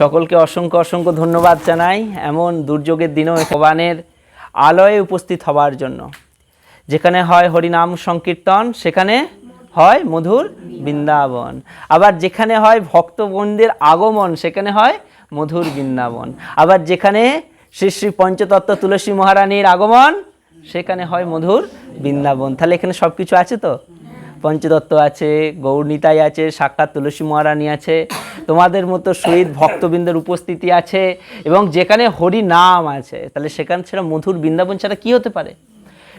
সকলকে অসংখ্য অসংখ্য ধন্যবাদ জানাই এমন দুর্যোগের দিনও ভগবানের আলয়ে উপস্থিত হবার জন্য। যেখানে হয় হরিনাম সংকীর্তন, সেখানে হয় মধুর বৃন্দাবন। আবার যেখানে হয় ভক্তবন্দের আগমন, সেখানে হয় মধুর বৃন্দাবন। আবার যেখানে শ্রী শ্রী পঞ্চতত্ত্ব তুলসী মহারানীর আগমন, সেখানে হয় মধুর বৃন্দাবন। তাহলে এখানে সব কিছু আছে তো? পঞ্চদত্ত আছে, গৌরনীতাই আছে, সাক্ষাৎ তুলসী মহারানী আছে তোমাদের মতো শহীদ ভক্তবৃন্দের উপস্থিতি আছে এবং যেখানে হরি নাম আছে, তাহলে সেখানে ছাড়া মধুর বৃন্দাবন ছাড়া কি হতে পারে?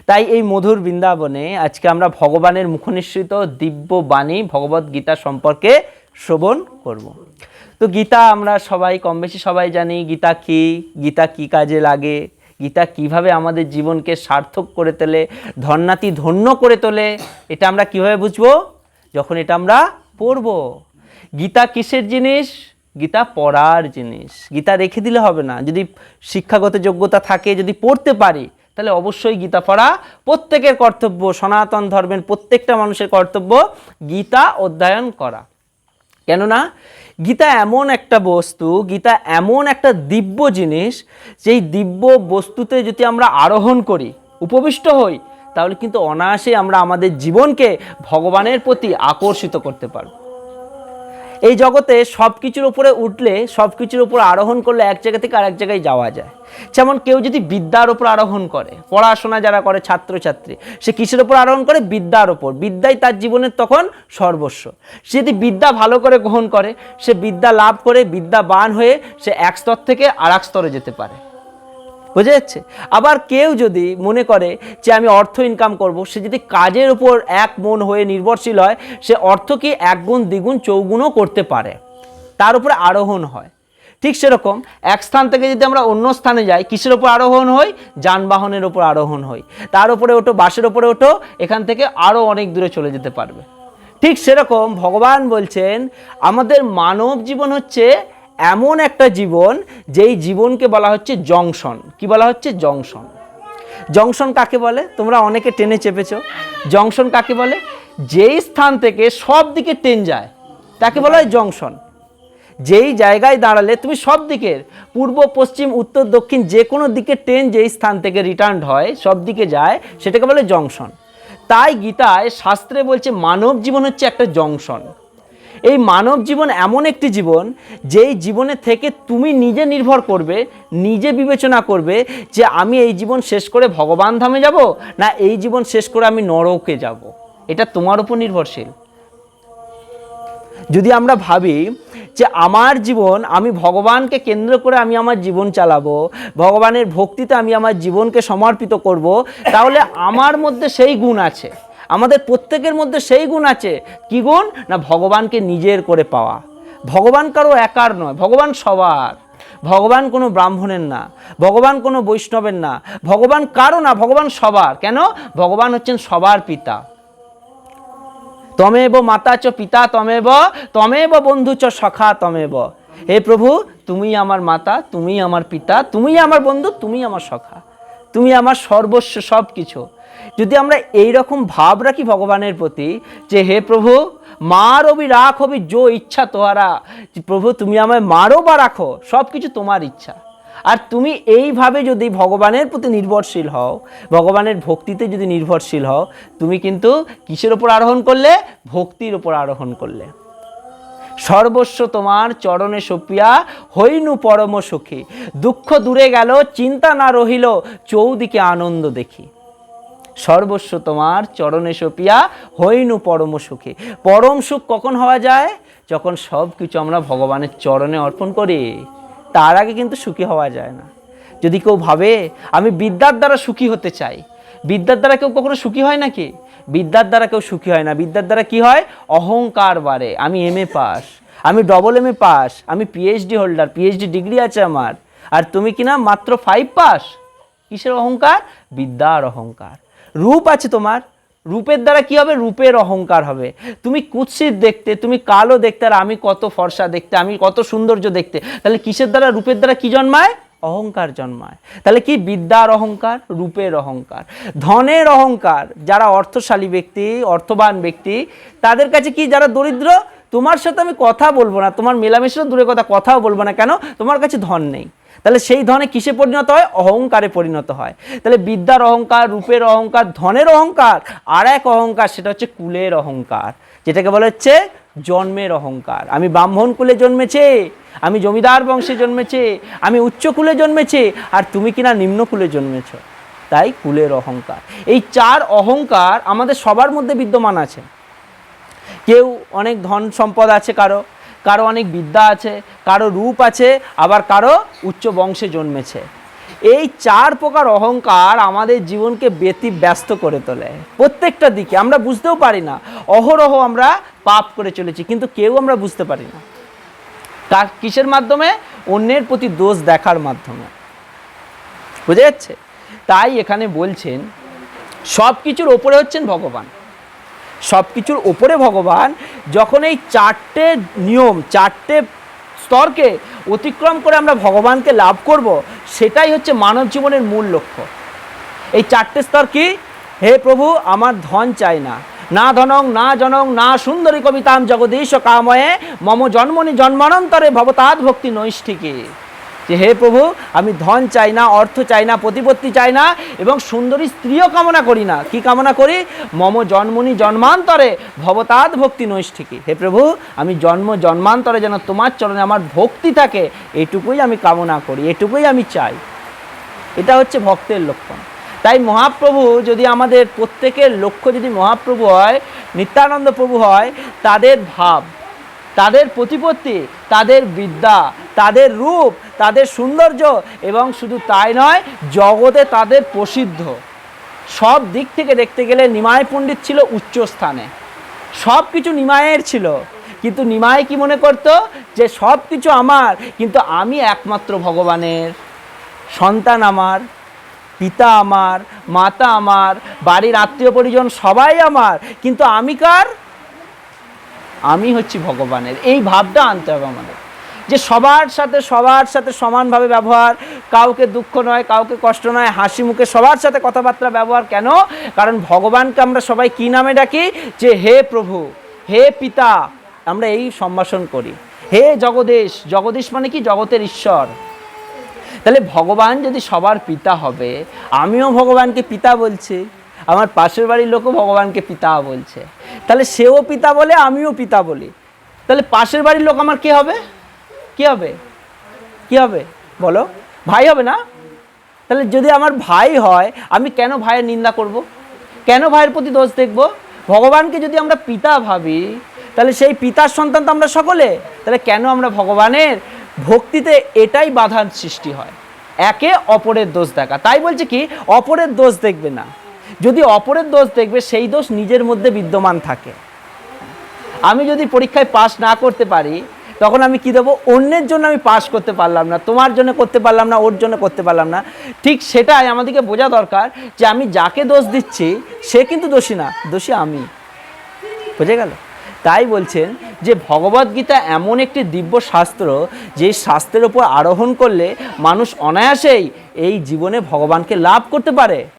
তাই এই মধুর বৃন্দাবনে আজকে আমরা ভগবানের মুখনিসৃত দিব্য বাণী ভগবত গীতা সম্পর্কে শ্রবণ করব। তো গীতা আমরা সবাই, কম বেশি সবাই জানি, গীতা কি গীতা কি কাজে লাগে, গীতা কীভাবে আমাদের জীবনকে সার্থক করে তোলে ধন্যাতি ধন্য করে তোলে, এটা আমরা কীভাবে বুঝব? যখন এটা আমরা পড়ব। গীতা কিসের জিনিস? গীতা পড়ার জিনিস। গীতা রেখে দিলে হবে না। যদি শিক্ষাগত যোগ্যতা থাকে, যদি পড়তে পারি, তাহলে অবশ্যই গীতা পড়া প্রত্যেকের কর্তব্য। সনাতন ধর্মের প্রত্যেকটা মানুষের কর্তব্য গীতা অধ্যয়ন করা। কেননা, গীতা এমন একটা বস্তু, গীতা এমন একটা দিব্য জিনিস, যেই দিব্য বস্তুতে যদি আমরা আরোহণ করি, উপবিষ্ট হই, তাহলে কিন্তু অনায়াসে আমরা আমাদের জীবনকে ভগবানের প্রতি আকর্ষিত করতে পারব। এই জগতে সব কিছুর উপরে উঠলে সব কিছুর উপর আরোহণ করলে এক জায়গা থেকে আরেক জায়গায় যাওয়া যায়। যেমন কেউ যদি বিদ্যার ওপর আরোহণ করে, পড়াশোনা যারা করে, ছাত্রছাত্রী, সে কিসের ওপর আরোহণ করে? বিদ্যার ওপর বিদ্যাই তার জীবনের তখন সর্বস্ব। সে যদি বিদ্যা ভালো করে গ্রহণ করে, সে বিদ্যা লাভ করে, বিদ্যা বান হয়ে সে এক স্তর থেকে আর এক স্তরে যেতে পারে। বোঝা যাচ্ছে? আবার কেউ যদি মনে করে যে আমি অর্থ ইনকাম করব, সে যদি কাজের উপর এক মন হয়ে নির্ভরশীল হয়, সে অর্থকে এক গুণ দ্বিগুণ চৌগুণও করতে পারে। তার উপরে আরোহণ হয়। ঠিক সেরকম এক স্থান থেকে যদি আমরা অন্য স্থানে যাই, কিসের ওপর আরোহণ হই যানবাহনের ওপর আরোহণ হই তার উপরে ওঠো, বাসের ওপরে ওঠো, এখান থেকে আরও অনেক দূরে চলে যেতে পারবে। ঠিক সেরকম ভগবান বলছেন, আমাদের মানব জীবন হচ্ছে এমন একটা জীবন যেই জীবনকে বলা হচ্ছে জংশন। কি বলা হচ্ছে? জংশন। জংশন কাকে বলে? তোমরা অনেকে টেনে চেপেছ। জংশন কাকে বলে? যেই স্থান থেকে সব দিকে ট্রেন যায়, তাকে বলা হয় জংশন। যেই জায়গায় দাঁড়ালে তুমি সব দিকের পূর্ব, পশ্চিম, উত্তর, দক্ষিণ যে কোনো দিকে ট্রেন যেই স্থান থেকে রিটার্ন হয়, সব দিকে যায়, সেটাকে বলে জংশন। তাই গীতায় শাস্ত্রে বলছে মানব জীবন হচ্ছে একটা জংশন। এই মানব জীবন এমন একটি জীবন, যেই জীবনে থেকে তুমি নিজে নির্ভর করবে, নিজে বিবেচনা করবে যে আমি এই জীবন শেষ করে ভগবান ধামে যাব, না এই জীবন শেষ করে আমি নরকে যাব। এটা তোমার উপর নির্ভরশীল। যদি আমরা ভাবি যে আমার জীবন, আমি ভগবানকে কেন্দ্র করে আমি আমার জীবন চালাবো, ভগবানের ভক্তিতে আমি আমার জীবনকে সমর্পিত করব, তাহলে আমার মধ্যে সেই গুণ আছে। আমাদের প্রত্যেকের মধ্যে সেই গুণ আছে। কি গুণ? না ভগবানকে নিজের করে পাওয়া। ভগবান কারও একার নয়, ভগবান সবার। ভগবান কোনো ব্রাহ্মণের না, ভগবান কোনো বৈষ্ণবের না, ভগবান কারও না, ভগবান সবার। কেন? ভগবান হচ্ছেন সবার পিতা। তমেব মাতা চ পিতা তমেব তমেব বন্ধু চ সখা তমেব। হে প্রভু তুমি আমার মাতা তুমি আমার পিতা তুমি আমার বন্ধু তুমি আমার সখা। তুমি আমার সর্বস্ব সব কিছু যদি আমরা এই রকম ভাব রাখি ভগবানের প্রতি যে, হে প্রভু মার অবি রাখ, হবি যো ইচ্ছা তোহারা। প্রভু, তুমি আমায় মারো বা রাখো সব কিছু তোমার ইচ্ছা। আর তুমি এইভাবে যদি ভগবানের প্রতি নির্ভরশীল হও, ভগবানের ভক্তিতে যদি নির্ভরশীল হও, তুমি কিন্তু কিসের ওপর আরোহণ করলে? ভক্তির ওপর আরোহণ করলে। সর্বস্ব তোমার চরণে সপিয়া, হইনু পরম সুখী। দুঃখ দূরে গেল, চিন্তা না রহিল, চৌদিকে আনন্দ দেখি। সর্বস্ব তোমার চরণে সপিয়া, হইনু পরম সুখী। পরম সুখ কখন হওয়া যায়? যখন সব কিছু আমরা ভগবানের চরণে অর্পণ করি, তার আগে কিন্তু সুখী হওয়া যায় না। যদি কেউ ভাবে, আমি বিদ্যার দ্বারা সুখী হতে চাই বিদ্যার দ্বারা কেউ কখনো সুখী হয় নাকি? বিদ্যার দ্বারা কেউ সুখী হয় না। বিদ্যার দ্বারা কি হয়? অহংকার বাড়ে। আমি এম এ পাস আমি ডবল এম এ পাস আমি পিএইচডি হোল্ডার পিএইচডি ডিগ্রি আছে আমার। আর তুমি কি না মাত্র ফাইভ পাস কিসের অহংকার? বিদ্যার অহংকার। রূপ আছে তোমার। রূপের দ্বারা কি হবে? রূপের অহংকার হবে। তুমি কুৎসিত দেখতে, তুমি কালো দেখতে, আর আমি কত ফর্সা দেখতে, আমি কত সৌন্দর্য দেখতে। তাহলে কিসের দ্বারা? রূপের দ্বারা কি জন্মায়? অহংকার জন্মায়। তাহলে কি বিদ্যার অহংকার? রূপের অহংকার। ধনের অহংকার, যারা অর্থশালী ব্যক্তি, অর্থবান ব্যক্তি, তাদের কাছে কি যারা দরিদ্র? তোমার সাথে আমি কথা বলব না। তোমার মেলামেশা দূরে কথা কথাও বলব না। কেন? তোমার কাছে ধন নেই। তাহলে সেই ধনে কিসে পরিণত হয়? অহংকারে পরিণত হয়। তাহলে বিদ্যার অহংকার, রূপের অহংকার, ধনের অহংকার, আর এক অহংকার, সেটা হচ্ছে কুলের অহংকার, যেটাকে বলা হচ্ছে জন্মের অহংকার। আমি ব্রাহ্মণ কুলে জন্মেছে, আমি জমিদার বংশে জন্মেছে, আমি উচ্চ কুলে জন্মেছে, আর তুমি কিনা নিম্ন কুলে জন্মেছ। তাই কুলের অহংকার। এই চার অহংকার আমাদের সবার মধ্যে বিদ্যমান আছে। কেউ অনেক ধন সম্পদ আছে কারও কারও অনেক বিদ্যা আছে, কারও রূপ আছে, আবার কারও উচ্চ বংশে জন্মেছে। এই চার প্রকার অহংকার আমাদের জীবনকে ব্যতি ব্যস্ত করে তোলে। প্রত্যেকটা দিকে, আমরা বুঝতেও পারি না অহরহ আমরা পাপ করে চলেছি, কিন্তু কেউ আমরা বুঝতে পারি না। তার কিসের মাধ্যমে? অন্যের প্রতি দোষ দেখার মাধ্যমে। বুঝে যাচ্ছে? তাই এখানে বলছেন, সব কিছুর ওপরে হচ্ছেন ভগবান। সব কিছুর ওপরে ভগবান যখন এই চারটে নিয়ম, চারটে স্তরকে অতিক্রম করে আমরা ভগবানকে লাভ করব, সেটাই হচ্ছে মানব জীবনের মূল লক্ষ্য। এই চারটে স্তর কি? হে প্রভু, আমার ধন চাই না। না ধনং, না জনং, না সুন্দরী কবিতাম জগদীশ কাময়ে, মম জন্মনি জন্মানন্তরে ভবতাৎ ভক্তি নৈষ্ঠিকে। যে হে প্রভু, আমি ধন চাই না, অর্থ চাই না, প্রতিপত্তি চাই না, এবং সুন্দরী স্ত্রীও কামনা করি না। কি কামনা করি? মম জন্মনি জন্মান্তরে ভবতাদ ভক্তি নৈষ্ঠিকি। হে প্রভু, আমি জন্ম জন্মান্তরে যেন তোমার চরণে আমার ভক্তি থাকে, এটুকুই আমি কামনা করি, এটুকুই আমি চাই। এটা হচ্ছে ভক্তের লক্ষণ। তাই মহাপ্রভু যদি আমাদের প্রত্যেকের লক্ষ্য যদি মহাপ্রভু হয়, নিত্যানন্দ প্রভু হয়, তাদের ভাব, তাদের প্রতিপত্তি, তাদের বিদ্যা, তাদের রূপ, তাদের সৌন্দর্য এবং শুধু তাই নয়, জগতে তাদের প্রসিদ্ধ। সব দিক থেকে দেখতে গেলে নিমায় পণ্ডিত ছিল উচ্চ স্থানে। সব কিছু নিমায়ের ছিল। কিন্তু নিমায় কি মনে করতো? যে সব কিছু আমার, কিন্তু আমি একমাত্র ভগবানের, সন্তান আমার। পিতা আমার, মাতা আমার, বাড়ির আত্মীয় পরিজন সবাই আমার। কিন্তু আমি কার? আমি হচ্ছি ভগবানের। এই ভাবটা আনতে হবে আমাদের। যে সবার সাথে সবার সাথে সমানভাবে ব্যবহার, কাউকে দুঃখ নয়, কাউকে কষ্ট নয়, হাসি মুখে সবার সাথে কথাবার্তা ব্যবহার কেন? কারণ ভগবানকে আমরা সবাই কি নামে ডাকি? যে হে প্রভু, হে পিতা, আমরা এই সম্ভাষণ করি। হে জগদীশ জগদীশ মানে কি? জগতের ঈশ্বর। তাহলে ভগবান যদি সবার পিতা হবে, আমিও ভগবানকে পিতা বলছি, আমার পাশের বাড়ির লোকও ভগবানকে পিতা বলছে, তাহলে সেও পিতা বলে, আমিও পিতা বলি। তাহলে পাশের বাড়ির লোক আমার কি হবে? কি হবে? কি হবে? বলো, ভাই হবে না? তাহলে যদি আমার ভাই হয়, আমি কেন ভাইয়ের নিন্দা করব। কেন ভাইয়ের প্রতি দোষ দেখব? ভগবানকে যদি আমরা পিতা ভাবি, তাহলে সেই পিতার সন্তান তো আমরা সকলে, তাহলে কেন আমরা ভগবানের ভক্তিতে এটাই বাধার সৃষ্টি হয়। একে অপরের দোষ দেখা। তাই বলছে কি, অপরের দোষ দেখবে না। যদি অপরের দোষ দেখবে, সেই দোষ নিজের মধ্যে বিদ্যমান থাকে। আমি যদি পরীক্ষায় পাশ না করতে পারি, তখন আমি কি দেবো? অন্যের জন্য আমি পাশ করতে পারলাম না, তোমার জন্য করতে পারলাম না, ওর জন্য করতে পারলাম না। ঠিক সেটাই আমাদেরকে বোঝা দরকার যে আমি যাকে দোষ দিচ্ছি, সে কিন্তু দোষী না, দোষী আমি। বুঝে গেল? তাই বলছেন যে ভগবদ্গীতা এমন একটি দিব্য শাস্ত্র যে শাস্ত্রের ওপর আরোহণ করলে মানুষ অনায়াসেই এই জীবনে ভগবানকে লাভ করতে পারে।